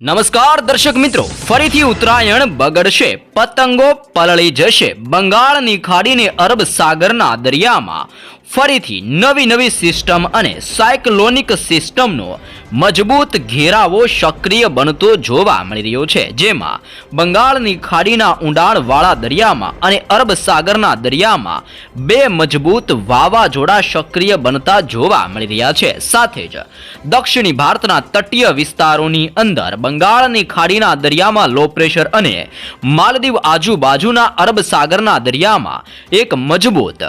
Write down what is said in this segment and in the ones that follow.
નમસ્કાર દર્શક મિત્રો ફરીથી ઉત્તરાયણ બગડશે પતંગો પલળી જશે બંગાળની ખાડીને અરબ સાગરના દરિયામાં ફરીથી નવી નવી સિસ્ટમ અને સાયક્લોનિક સિસ્ટમનો મજબૂત ઘેરાવો સક્રિય બનતો જોવા મળી રહ્યો છે, જેમાં બંગાળની ખાડીના ઊંડાણવાળા દરિયામાં અને અરબ સાગરના દરિયામાં બે મજબૂત વાવાઝોડા સક્રિય બનતા જોવા મળી રહ્યા છે. સાથે જ દક્ષિણી ભારતના તટીય વિસ્તારોની અંદર બંગાળની ખાડીના દરિયામાં લો પ્રેશર અને માલદીવ આજુબાજુના અરબ સાગરના દરિયામાં એક મજબૂત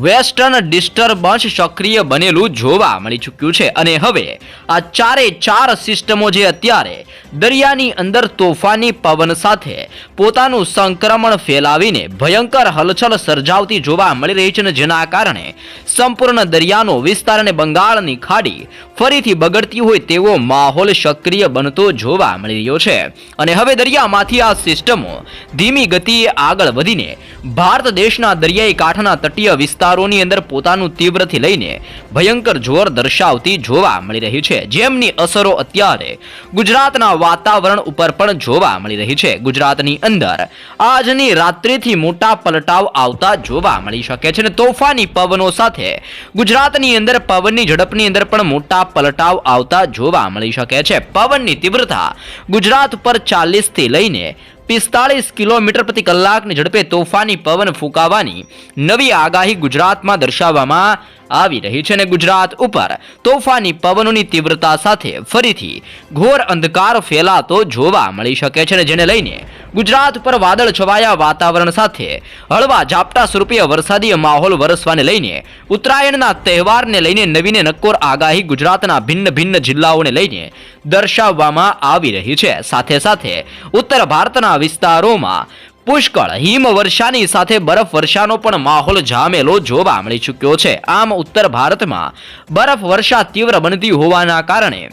વેસ્ટર્ન ડિસ્ટર્બન્સ સક્રિય બનેલું જોવા મળી ચૂક્યું છે. અને હવે આ ચારે ચાર સિસ્ટમો જે અત્યારે દરિયાની અંદર તોફાની પવન સાથે પોતાનું સંક્રમણ ફેલાવીને ભયંકર હલચલ સર્જાવતી જોવા મળી રહી છે અને જેના કારણે સંપૂર્ણ દરિયાનો વિસ્તાર અને બંગાળની ખાડી ફરીથી બગડતી હોય તેવો માહોલ સક્રિય બનતો જોવા મળી રહ્યો છે. અને હવે દરિયામાંથી આ સિસ્ટમો ધીમી ગતિએ આગળ વધીને ભારત દેશના દરિયાઈ કાંઠાના તટીય વિસ્તારોની અંદર પોતાનું તીવ્રથી લઈને ભયંકર જોર દર્શાવતી જોવા મળી રહી છે. જેમની અસરો અત્યારે ગુજરાતના વાતાવરણ ઉપર પણ જોવા મળી રહી છે. ગુજરાતની અંદર આજની રાત્રિથી મોટા પલટાવ આવતા જોવા મળી શકે છે અને તોફાની પવનો સાથે ગુજરાતની અંદર પવનની ઝડપની અંદર પણ મોટા પલટાવ આવતા જોવા મળી શકે છે. પવનની તીવ્રતા ગુજરાત પર ચાલીસથી લઈને પિસ્તાળીસ કિલોમીટર પ્રતિ કલાકની ઝડપે તોફાની પવન ફૂંકાવાની નવી આગાહી ગુજરાતમાં દર્શાવવામાં આવી રહી છે અને ગુજરાત ઉપર તોફાની પવનોની તીવ્રતા સાથે ફરીથી ઘોર અંધકાર ફેલાતો જોવા મળી શકે છે અને જેને લઈને ગુજરાત ઉપર વાદળ છવાયા વાતાવરણ સાથે હળવા ઝાપટા સ્વરૂપીય વરસાદી માહોલ વરસવાને લઈને ઉત્તરાયણના તહેવારને લઈને નવીને નક્કોર આગાહી ગુજરાતના ભિન્ન ભિન્ન જિલ્લાઓને લઈને દર્શાવવામાં આવી રહી છે. સાથે સાથે ઉત્તર ભારતના વિસ્તારોમાં પુષ્કળ હિમવર્ષાની સાથે બરફવર્ષાનો પણ માહોલ જામેલો જોવા મળી ચૂક્યો છે. આમ ઉત્તર ભારતમાં બરફવર્ષા તીવ્ર બનતી હોવાના કારણે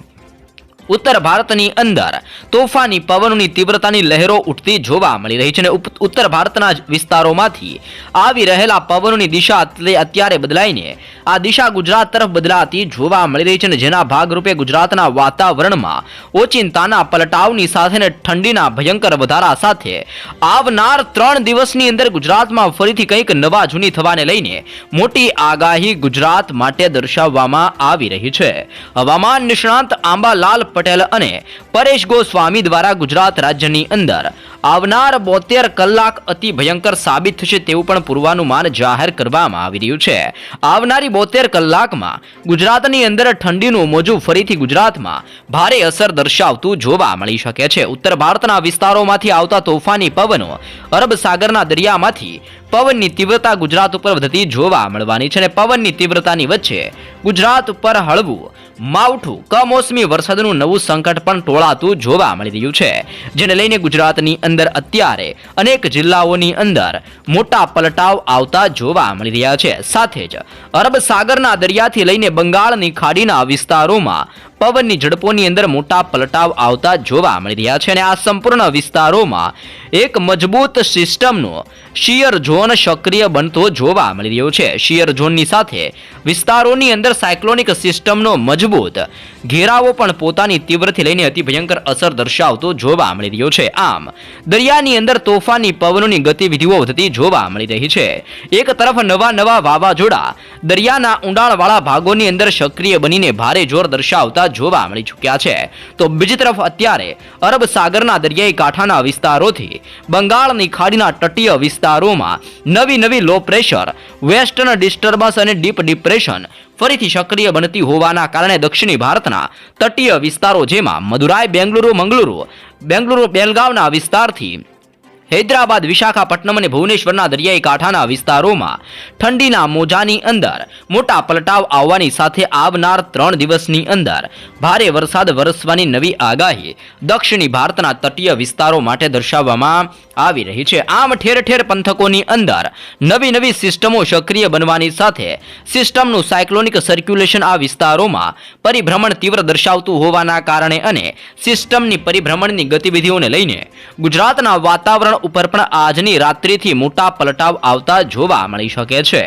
ઉત્તર ભારતની અંદર તોફાની પવનની તીવ્રતાની લહેરો ઉઠતી જોવા મળી રહી છે અને ઉત્તર ભારતના વિસ્તારોમાંથી આવી રહેલા પવનોની દિશા અત્યારે બદલાઈને આ દિશા ગુજરાત તરફ બદલાતી જોવા મળી રહી છે અને જેના ભાગરૂપે ગુજરાતના વાતાવરણમાં ઓચિંતાના પલટાવની સાથે અને ઠંડીના ભયંકર વધારા સાથે આવનાર ત્રણ દિવસની અંદર ગુજરાતમાં ફરીથી કંઈક નવા જૂની થવાને લઈને મોટી આગાહી ગુજરાત માટે દર્શાવવામાં આવી રહી છે. હવામાન નિષ્ણાંત આંબાલાલ પટેલ અને પરેશ ગોસ્વામી દ્વારા ગુજરાત રાજ્યની અંદર આવનાર બોતેર કલાક અતિ ભયંકર સાબિત થશે તેવું પણ પૂર્વાનુમાન જાહેર કરવામાં આવી રહ્યું છે. આવનારી બોતેર કલાકમાં ગુજરાતની અંદર ઠંડીનું મોજું ફરીથી ગુજરાતમાં ભારે અસર દર્શાવતું જોવા મળી શકે છે. ઉત્તર ભારતના વિસ્તારોમાંથી આવતા તોફાની પવનો અરબ સાગરના દરિયામાંથી પવનની તીવ્રતા ગુજરાત ઉપર વધતી જોવા મળવાની છે અને પવનની તીવ્રતાની વચ્ચે ગુજરાત ઉપર હળવું, માવઠું, કમોસમી વરસાદનું નવું સંકટ પણ ટોળાતું જોવા મળી રહ્યું છે, જેને લઈને ગુજરાતની અંદર અત્યારે અનેક જિલ્લાઓની અંદર મોટા પલટાવ આવતા જોવા મળી રહ્યા છે. સાથે જ અરબ સાગરના દરિયાથી લઈને બંગાળની ખાડીના વિસ્તારોમાં પવનની ઝડપોની અંદર મોટા પલટાવ આવતા જોવા મળી રહ્યા છે અને આ સંપૂર્ણ વિસ્તારોમાં એક મજબૂત સિસ્ટમનો શિયર ઝોન સક્રિય બનતો જોવા મળી રહ્યો છે. શિયર ઝોનની સાથે વિસ્તારોની અંદર સાયક્લોનિક સિસ્ટમનો મજબૂત ઘેરાવો પણ પોતાની તીવ્રથી લઈને અતિ ભયંકર અસર દર્શાવતો જોવા મળી રહ્યો છે. આમ, દરિયાની અંદર તોફાની પવનોની ગતિવિધિઓ વધતી જોવા મળી રહી છે. એક તરફ નવા નવા વાવાઝોડા દરિયાના ઊંડાણવાળા ભાગોની અંદર સક્રિય બનીને ભારે જોર દર્શાવતા જોવા મળી ચૂક્યા છે. તો બીજી તરફ અત્યારે અરબ સાગરના દરિયાઈ કાંઠાના વિસ્તારોથી બંગાળની ખાડીના તટીય વિસ્તારોમાં નવી નવી લો પ્રેશર વેસ્ટર્ન ડિસ્ટર્બન્સ અને ડીપ ડિપ્રેશન ફરીથી સક્રિય બનતી હોવાના કારણે દક્ષિણી ભારતના તટીય વિસ્તારો જેમાં મદુરાઈ, બેંગલુરુ, મંગલુરુ, બેંગલુરુ, બેલગાવના વિસ્તારથી હૈદરાબાદ, વિશાખાપટ્ટનમ અને ભુવનેશ્વરના દરિયાઈ કાંઠાના વિસ્તારોમાં ઠંડીના મોજાની અંદર મોટા પલટાવ આવવાની સાથે આવનાર ત્રણ દિવસની અંદર ભારે વરસાદ વરસવાની નવી આગાહી દક્ષિણી ભારતના તટીય વિસ્તારો માટે દર્શાવવામાં આવી રહી છે. આમ ઠેર ઠેર પંથકોની અંદર નવી નવી સિસ્ટમો સક્રિય બનવાની સાથે સિસ્ટમનું સાયક્લોનિક સર્ક્યુલેશન આ વિસ્તારોમાં પરિભ્રમણ તીવ્ર દર્શાવતું હોવાના કારણે અને સિસ્ટમની પરિભ્રમણની ગતિવિધિઓને લઈને ગુજરાતના વાતાવરણ ઉપર પણ આજની રાત્રિથી મોટા પલટાવ આવતા જોવા મળી શકે છે.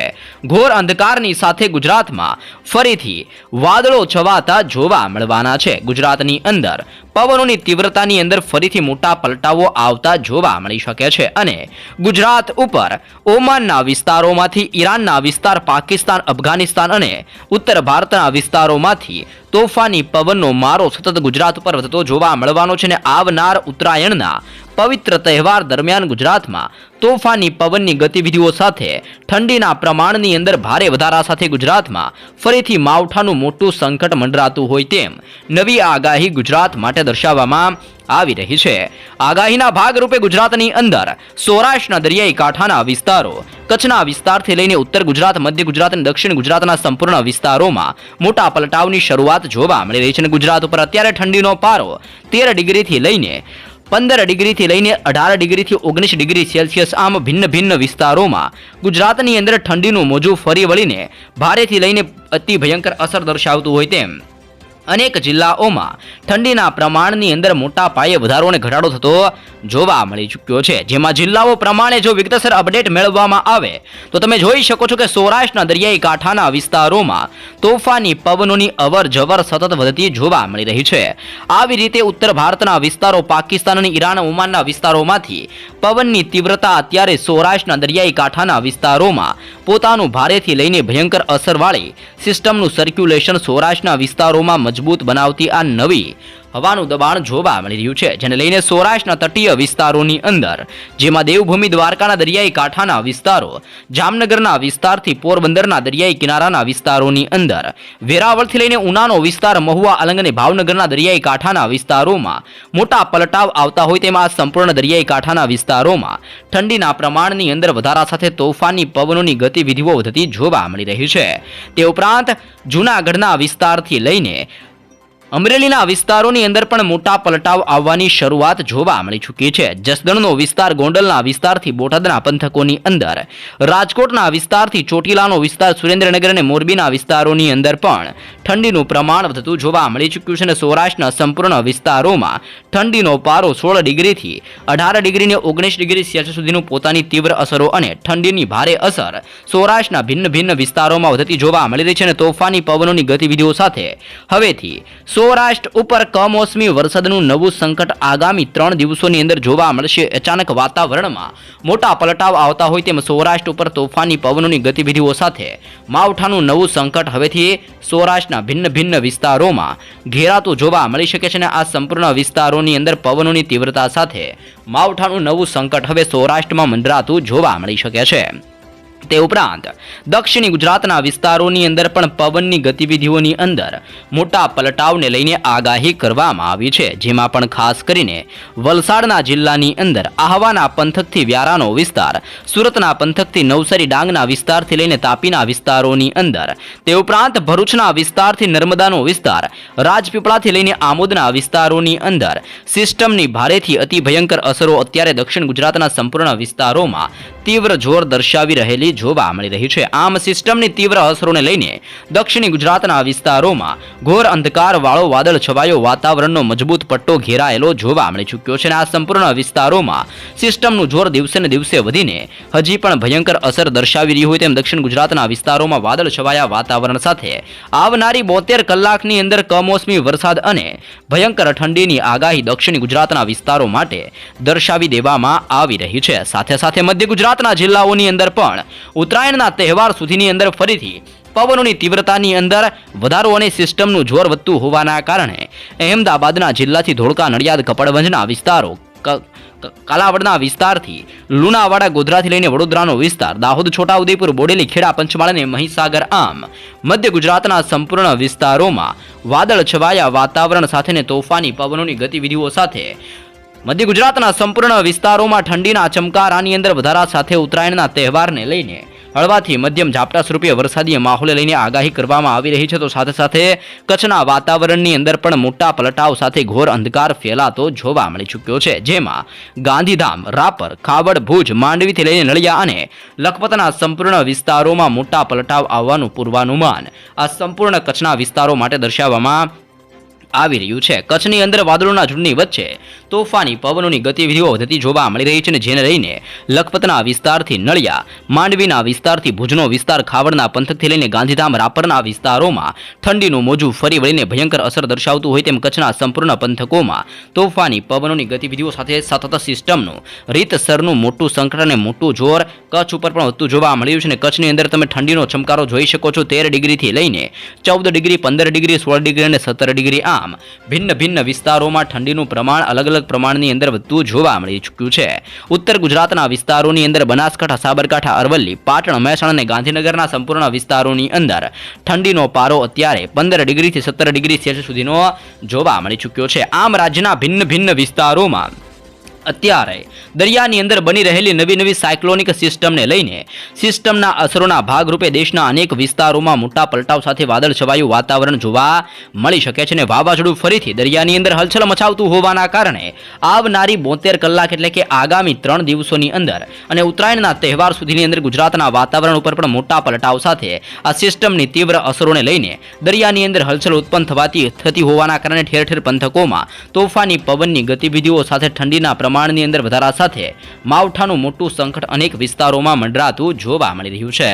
ઘોર અંધકારની સાથે ગુજરાતમાં ફરીથી વાદળો છવાતા જોવા મળવાના છે. ગુજરાતની અંદર પવનોની તીવ્રતાની અંદર ફરીથી મોટા પલટાવો આવતા જોવા મળી શકે છે અને ગુજરાત ઉપર ઓમાનના વિસ્તારોમાંથી, ઈરાનના વિસ્તાર, પાકિસ્તાન, અફઘાનિસ્તાન અને ઉત્તર ભારતના વિસ્તારોમાંથી તોફાની પવનનો મારો સતત ગુજરાત ઉપર વધતો જોવા મળવાનો છે અને આવનાર ઉત્તરાયણના પવિત્ર તહેવાર દરમિયાન ગુજરાતમાં તોફાની પવનની ગતિવિધિઓ સાથે ઠંડીના પ્રમાણની અંદર ભારે વધારા સાથે ગુજરાતમાં ફરીથી માવઠાનું મોટું સંકટ મંડરાતું હોય તેમ નવી આગાહી ગુજરાત માટે દર્શાવવામાં આવી રહી છે. આગાહીના ભાગરૂપે ગુજરાતની અંદર સૌરાષ્ટ્રના દરિયાઈ કાંઠાના વિસ્તારો, કચ્છના વિસ્તારથી લઈને ઉત્તર ગુજરાત, મધ્ય ગુજરાત અને દક્ષિણ ગુજરાતના સંપૂર્ણ વિસ્તારોમાં મોટા પલટાવની શરૂઆત જોવા મળી રહી છે ગુજરાત ઉપર અત્યારે ઠંડીનો પારો તેર ડિગ્રીથી લઈને પંદર ડિગ્રીથી લઈને અઢાર ડિગ્રીથી ઓગણીસ ડિગ્રી સેલ્સિયસ આમ ભિન્ન ભિન્ન વિસ્તારોમાં ગુજરાતની અંદર ઠંડીનું મોજું ફરી વળીને ભારેથી લઈને અતિ ભયંકર અસર દર્શાવતું હોય તેમ. અનેક જિલ્લાઓમાં ઠંડીના પ્રમાણની અંદર મોટા પાયે વધારો અને ઘટાડો થતો જોવા મળી ચૂક્યો છે. જેમાં જિલ્લાઓ પ્રમાણે જો વિગતસર અપડેટ મેળવવામાં આવે, તો તમે જોઈ શકો છો કે સૌરાષ્ટ્રના દરિયાઈ કાંઠાના વિસ્તારોમાં તોફાની પવનોની અવર જવર સતત વધતી જોવા મળી રહી છે. આવી રીતે ઉત્તર ભારતના વિસ્તારો, પાકિસ્તાન અને ઈરાન ઓમાનના વિસ્તારોમાંથી પવનની તીવ્રતા અત્યારે સૌરાષ્ટ્રના દરિયાઈ કાંઠાના વિસ્તારોમાં પોતાનું ભારેથી લઈને ભયંકર અસરવાળી સિસ્ટમનું સર્ક્યુલેશન સૌરાષ્ટ્રના વિસ્તારોમાં મજબૂત બનાવતી આ નવી હવાનું દબાણ જોવા મળી રહ્યું છે, જેને લઈને સૌરાષ્ટ્રના તટીય વિસ્તારોની અંદર, જેમાં દેવભૂમિ દ્વારકાના દરિયાઈ કાંઠાના વિસ્તારો, જામનગરના વિસ્તારથી પોરબંદરના દરિયાઈ કિનારાના વિસ્તારોની અંદર, વેરાવળથી લઈને ઉનાનો વિસ્તાર, મહુવા અલંગ અને ભાવનગરના દરિયાઈ કાંઠાના વિસ્તારોમાં મોટા પલટાવ આવતા હોય તેમાં સંપૂર્ણ દરિયાઈ કાંઠાના વિસ્તારોમાં ઠંડીના પ્રમાણની અંદર વધારા સાથે તોફાની પવનોની ગતિવિધિઓ વધતી જોવા મળી રહી છે. તે ઉપરાંત જૂનાગઢના વિસ્તારથી લઈને અમરેલીના વિસ્તારોની અંદર પણ મોટા પલટાવ આવવાની શરૂઆત જોવા મળી ચૂકી છે. જસદણનો વિસ્તાર ગોંડલના વિસ્તારથી બોટાદના પંથકોની અંદર. રાજકોટના વિસ્તારથી ચોટીલાનો વિસ્તાર સુરેન્દ્રનગર અને મોરબીના વિસ્તારોની અંદર પણ ઠંડીનું પ્રમાણ વધતું જોવા મળી ચૂક્યું છે અને સૌરાષ્ટ્રના સંપૂર્ણ વિસ્તારોમાં ઠંડીનો પારો સોળ ડિગ્રીથી અઢાર ડિગ્રીને ઓગણીસ ડિગ્રી સેલ્સિયસ સુધીનું પોતાની તીવ્ર અસરો અને ઠંડીની ભારે અસર સૌરાષ્ટ્રના ભિન્ન ભિન્ન વિસ્તારોમાં વધતી જોવા મળી રહી છે અને તોફાની પવનોની ગતિવિધિઓ સાથે હવેથી સૌરાષ્ટ્ર ઉપર કમોસમી વરસાદનું નવું સંકટ આગામી ત્રણ દિવસોની અંદર જોવા મળશે. અચાનક વાતાવરણમાં મોટા પલટાવ આવતા હોય તેમ સૌરાષ્ટ્ર ઉપર તોફાની પવનોની ગતિવિધિઓ સાથે માવઠાનું નવું સંકટ હવેથી સૌરાષ્ટ્રના ભિન્ન ભિન્ન વિસ્તારોમાં ઘેરાતું જોવા મળી શકે છે અને આ સંપૂર્ણ વિસ્તારોની અંદર પવનોની તીવ્રતા સાથે માવઠાનું નવું સંકટ હવે સૌરાષ્ટ્રમાં મંડરાતું જોવા મળી શકે છે. તે ઉપરાંત, દક્ષિણી ગુજરાતના વિસ્તારોની અંદર પણ પવનની ગતિવિધિઓની અંદર મોટા પલટાવને લઈને આગાહી કરવામાં આવી છે, જેમાં પણ ખાસ કરીને વલસાડના જિલ્લાની અંદર આહવાના પંથકથી વ્યારાનો વિસ્તાર, સુરતના પંથકથી નવસારી ડાંગના વિસ્તારથી લઈને તાપીના વિસ્તારોની અંદર, તે ઉપરાંત ભરૂચના વિસ્તારથી નર્મદાનો વિસ્તાર, રાજપીપળાથી લઈને આમોદના વિસ્તારોની અંદર સિસ્ટમની ભારેથી અતિ ભયંકર અસરો અત્યારે દક્ષિણ ગુજરાતના સંપૂર્ણ વિસ્તારોમાં તીવ્ર જોર દર્શાવી રહેલી જોવા મળી રહી છે. આમ સિસ્ટમની તીવ્ર અસરોને લઈને દક્ષિણી ગુજરાતના વિસ્તારોમાં ઘોર અંધકાર વાળો વાદળ છવાયો વાતાવરણનો મજબૂત પટ્ટો ઘેરાયેલો જોવા મળી ચૂક્યો છે અને આ સંપૂર્ણ વિસ્તારોમાં સિસ્ટમનું જોર દિવસે ને દિવસે વધીને હજી પણ ભયંકર અસર દર્શાવી રહી હોય તેમ દક્ષિણ ગુજરાતના વિસ્તારોમાં વાદળ છવાયા વાતાવરણ સાથે આવનારી બોતેર કલાકની અંદર કમોસમી વરસાદ અને ભયંકર ઠંડીની આગાહી દક્ષિણ ગુજરાતના વિસ્તારો માટે દર્શાવી દેવામાં આવી રહી છે. સાથે સાથે મધ્ય ગુજરાતના જિલ્લાઓની અંદર પણ ઉત્તરાયણના તહેવાર સુધીની અંદર ફરીથી પવનોની તીવ્રતાની અંદર વધારો અને સિસ્ટમનું જોર વધતું હોવાના કારણે અહેમદાબાદના જિલ્લાથી ધોળકા, નડિયાદ, કપડવંજના વિસ્તારો કાલાવડના વિસ્તારથી લુણાવાડા, ગોધરાથી લઈને વડોદરાનો વિસ્તાર, દાહોદ, છોટાઉદેપુર, બોડેલી, ખેડા, પંચમહાલ અને મહીસાગર આમ મધ્ય ગુજરાતના સંપૂર્ણ વિસ્તારોમાં વાદળ છવાયા વાતાવરણ સાથે તોફાની પવનોની ગતિવિધિઓ સાથે મધ્ય ગુજરાતના સંપૂર્ણ વિસ્તારોમાં ઠંડીના ચમકારાની અંદર વધારા સાથે ઉત્તરાયણના તહેવારને લઈને હળવાથી મધ્યમ ઝાપટા સ્વરૂપે વરસાદી માહોલે લઈને આગાહી કરવામાં આવી રહી છે. તો સાથે સાથે કચ્છના વાતાવરણની અંદર પણ મોટા પલટાવ સાથે ઘોર અંધકાર ફેલાતો જોવા મળી ચૂક્યો છે. જેમાં ગાંધીધામ, રાપર, ખાવડ, ભુજ, માંડવીથી લઈને નળિયા અને લખપતના સંપૂર્ણ વિસ્તારોમાં મોટા પલટાવ આવવાનું પૂર્વાનુમાન આ સંપૂર્ણ કચ્છના વિસ્તારો માટે દર્શાવવામાં આવી રહ્યું છે. કચ્છની અંદર વાદળોના ઝુંડની વચ્ચે તોફાની પવનોની ગતિવિધિઓ વધતી જોવા મળી રહી છે અને જેને લઈને લખપતના વિસ્તારથી નળિયા, માંડવીના વિસ્તારથી ભુજનો વિસ્તાર ખાવડના પંથકથી લઈને ગાંધીધામ, રાપરના વિસ્તારોમાં ઠંડીનું મોજું ફરી વળીને ભયંકર અસર દર્શાવતું હોય તેમ કચ્છના સંપૂર્ણ પંથકોમાં તોફાની પવનોની ગતિવિધિઓ સાથે સતત સિસ્ટમનું, રીતસરનું મોટું સંકટ અને મોટું જોર કચ્છ ઉપર પણ વધતું જોવા મળ્યું છે અને કચ્છની અંદર તમે ઠંડીનો ચમકારો જોઈ શકો છો તેર ડિગ્રીથી લઈને ચૌદ ડિગ્રી, પંદર ડિગ્રી, સોળ ડિગ્રી અને સત્તર ડિગ્રી આમ ભિન્ન ભિન્ન વિસ્તારોમાં ઠંડીનું પ્રમાણ અલગ અલગ પ્રમાણની અંદર વધતું જોવા મળી ચૂક્યું છે. ઉત્તર ગુજરાતના વિસ્તારોની અંદર બનાસકાંઠા, સાબરકાંઠા, અરવલ્લી, પાટણ, મહેસાણા અને ગાંધીનગરના સંપૂર્ણ વિસ્તારોની અંદર ઠંડીનો પારો અત્યારે પંદર ડિગ્રીથી સત્તર ડિગ્રી સેલ્સિયસ સુધીનો જોવા મળી ચૂક્યો છે. આમ રાજ્યના ભિન્ન ભિન્ન વિસ્તારોમાં અત્યારે દરિયાની અંદર બની રહેલી નવી નવી સાયક્લોનિક સિસ્ટમને લઈને સિસ્ટમના અસરોના ભાગરૂપે દેશના અનેક વિસ્તારોમાં મોટા પલટાવ સાથે વાદળ છવાયું વાતાવરણ જોવા મળી શકે છે અને વાવાઝોડું ફરીથી દરિયાની અંદર હલચલ મચાવતું હોવાના કારણે આવનારી બોતેર કલાક એટલે કે આગામી ત્રણ દિવસોની અંદર અને ઉત્તરાયણના તહેવાર સુધીની અંદર ગુજરાતના વાતાવરણ ઉપર પણ મોટા પલટાવ સાથે આ સિસ્ટમની તીવ્ર અસરોને લઈને દરિયાની અંદર હલચલ ઉત્પન્ન થવાથી થતી હોવાના કારણે ઠેર ઠેર પંથકોમાં તોફાની પવનની ગતિવિધિઓ સાથે ઠંડીના પ્રમાણની અંદર વધારા સાથે માવઠાનું મોટું સંકટ અનેક વિસ્તારોમાં મંડરાતું જોવા મળી રહ્યું છે.